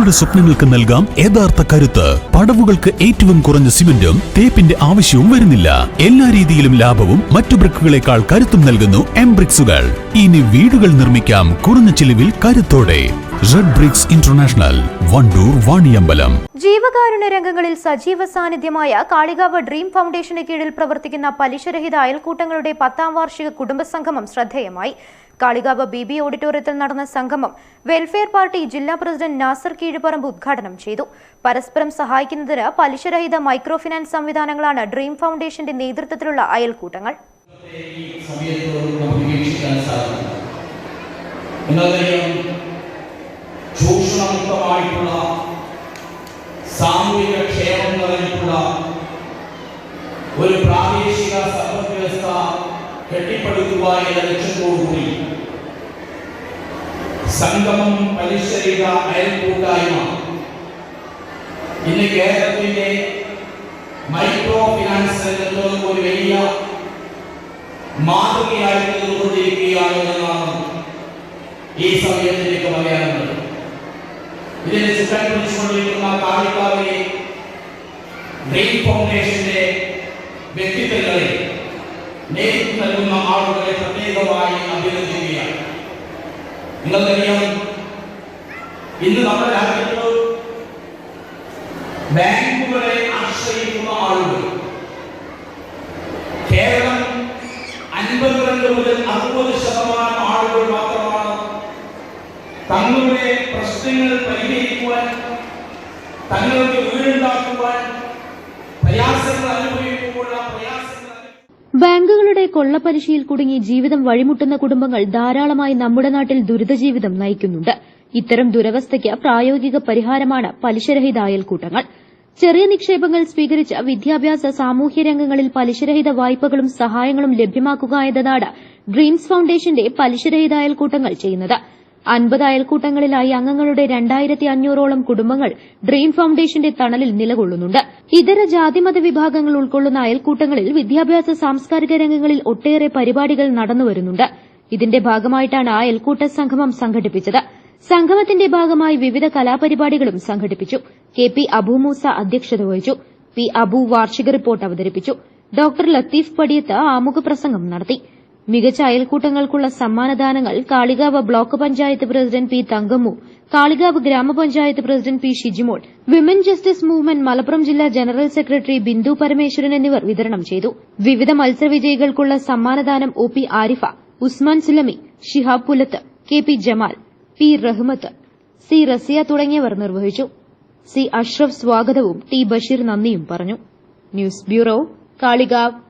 നിങ്ങളുടെ സ്വപ്നങ്ങൾക്ക് നൽകാം യഥാർത്ഥ കരുത്ത്. പടവുകൾക്ക് ഏറ്റവും കുറഞ്ഞ സിമന്റും തേപ്പിന്റെ ആവശ്യവും വരുന്നില്ല. എല്ലാ രീതിയിലും ലാഭവും മറ്റു ബ്രിക്കുകളെക്കാൾ കരുത്തും നൽകുന്നു എംബ്രിക്സുകൾ. ഇനി വീടുകൾ നിർമ്മിക്കാം. കുറഞ്ഞ ചിലവിൽ കരുത്തോടെ. Red bricks international Wandoor Vaniyambalam ജീവകാരുണ്യ രംഗങ്ങളിൽ സജീവ സാന്നിധ്യമായ കാളികാവ് ഡ്രീം ഫൗണ്ടേഷന് കീഴിൽ പ്രവർത്തിക്കുന്ന പലിശരഹിത അയൽക്കൂട്ടങ്ങളുടെ പത്താം വാർഷിക കുടുംബ സംഗമം ശ്രദ്ധേയമായി. കാളികാവ് ബി ബി ഓഡിറ്റോറിയത്തിൽ നടന്ന സംഗമം വെൽഫെയർ പാർട്ടി ജില്ലാ പ്രസിഡന്റ് നാസർ കീഴുപറമ്പ് ഉദ്ഘാടനം ചെയ്തു. പരസ്പരം സഹായിക്കുന്നതിന് പലിശരഹിത മൈക്രോ ഫിനാൻസ് സംവിധാനങ്ങളാണ് ഡ്രീം ഫൗണ്ടേഷന്റെ നേതൃത്വത്തിലുള്ള അയൽക്കൂട്ടങ്ങൾ. ഈ സമയത്ത് നമുക്ക് വീക്ഷിക്കാൻ സാധിക്കും. എന്നറിയാം ചൂഷണമുക്തമായിട്ടുള്ള സാമൂഹിക ക്ഷേമം നിറഞ്ഞിട്ടുള്ള ഒരു പ്രാദേശിക സമ്പദ് വ്യവസ്ഥ കെട്ടിപ്പടുക്കുക എന്ന ലക്ഷ്യത്തോടുകൂടി സംഗമം പലിശരഹിത അയൽക്കൂട്ടായ്മ. ഇന്ന് കേരളത്തിന്റെ മൈക്രോ ഫിനാൻസ് രംഗത്ത് ഒരു വലിയ മാതൃകയായി നിന്നുകൊണ്ടിരിക്കുകയാണ് എന്നാണ് ഈ സമയത്തിലേക്ക് പറയാനുള്ളത്. ഇതിനെ ചിത്രം പിടിച്ചുകൊണ്ടിരിക്കുന്ന കാളിക്കാവിലെ ഡ്രീം ഫൗണ്ടേഷന്റെ വ്യക്തിത്വങ്ങളെ നേതൃത്വം നൽകുന്ന ആളുകളെ പ്രത്യേകമായി അഭിനന്ദിക്കുകയാണ് നിങ്ങൾക്കറിയാം ഇന്ന് നമ്മുടെ രാജ്യത്ത് ബാങ്കുകളെ ആശ്രയിക്കുന്ന ആളുകൾ കേരളം അൻപത്തിരണ്ട് മുതൽ അറുപത് ശതമാനം തങ്ങളുടെ പ്രശ്നങ്ങൾ പരിഹരിക്കുവാൻ തങ്ങൾക്ക് വീടുണ്ടാക്കുവാൻ പ്രയാസങ്ങൾ അനുഭവിക്കുമ്പോൾ ആ പ്രയാസങ്ങൾ ബാങ്കുകളുടെ കൊള്ളപ്പലിശയിൽ കുടുങ്ങി ജീവിതം വഴിമുട്ടുന്ന കുടുംബങ്ങൾ ധാരാളമായി നമ്മുടെ നാട്ടിൽ ദുരിതജീവിതം നയിക്കുന്നുണ്ട്. ഇത്തരം ദുരവസ്ഥയ്ക്ക് പ്രായോഗിക പരിഹാരമാണ് പലിശരഹിത അയൽക്കൂട്ടങ്ങൾ. ചെറിയ നിക്ഷേപങ്ങൾ സ്വീകരിച്ച് വിദ്യാഭ്യാസ സാമൂഹ്യ രംഗങ്ങളിൽ പലിശരഹിത വായ്പകളും സഹായങ്ങളും ലഭ്യമാക്കുക എന്നതാണ് ഡ്രീംസ് ഫൌണ്ടേഷന്റെ പലിശരഹിത അയൽക്കൂട്ടങ്ങൾ ചെയ്യുന്നത്. അൻപത് അയൽക്കൂട്ടങ്ങളിലായി അംഗങ്ങളുടെ രണ്ടായിരത്തി അഞ്ഞൂറോളം കുടുംബങ്ങൾ ഡ്രീം ഫൌണ്ടേഷന്റെ തണലിൽ നിലകൊള്ളുന്നുണ്ട്. ഇതര ജാതിമത വിഭാഗങ്ങൾ ഉൾക്കൊള്ളുന്ന അയൽക്കൂട്ടങ്ങളിൽ വിദ്യാഭ്യാസ സാംസ്കാരിക രംഗങ്ങളിൽ ഒട്ടേറെ പരിപാടികൾ നടന്നുവരുന്നുണ്ട് ഇതിന്റെ ഭാഗമായിട്ടാണ് അയൽക്കൂട്ട സംഗമം സംഘടിപ്പിച്ചത്. സംഗമത്തിന്റെ ഭാഗമായി വിവിധ കലാപരിപാടികളും സംഘടിപ്പിച്ചു. കെ പി അബുമൂസ അധ്യക്ഷത വഹിച്ചു. പി അബു വാർഷിക റിപ്പോർട്ട് അവതരിപ്പിച്ചു. ഡോക്ടർ ലത്തീഫ് പടിയത്ത് ആമുഖ പ്രസംഗം നടത്തി. മികച്ച അയൽക്കൂട്ടങ്ങൾക്കുള്ള സമ്മാനദാനങ്ങൾ Kalikavu block panchayat president P Thankammu Kalikavu gramapanchayat president P Shijimol women justice movement Malappuram ജില്ലാ ജനറൽ സെക്രട്ടറി ബിന്ദു പരമേശ്വരൻ എന്നിവർ വിതരണം ചെയ്തു. വിവിധ മത്സരവിജയികൾക്കുള്ള സമ്മാനദാനം O P Arifa Usman Sulami Shihab Pulath K P Jamal P Rahmath C Rasiya തുടങ്ങിയവർ നിർവഹിച്ചു. C Ashraf സ്വാഗതവും T Basheer നന്ദിയും പറഞ്ഞു. News bureau Kalikavu.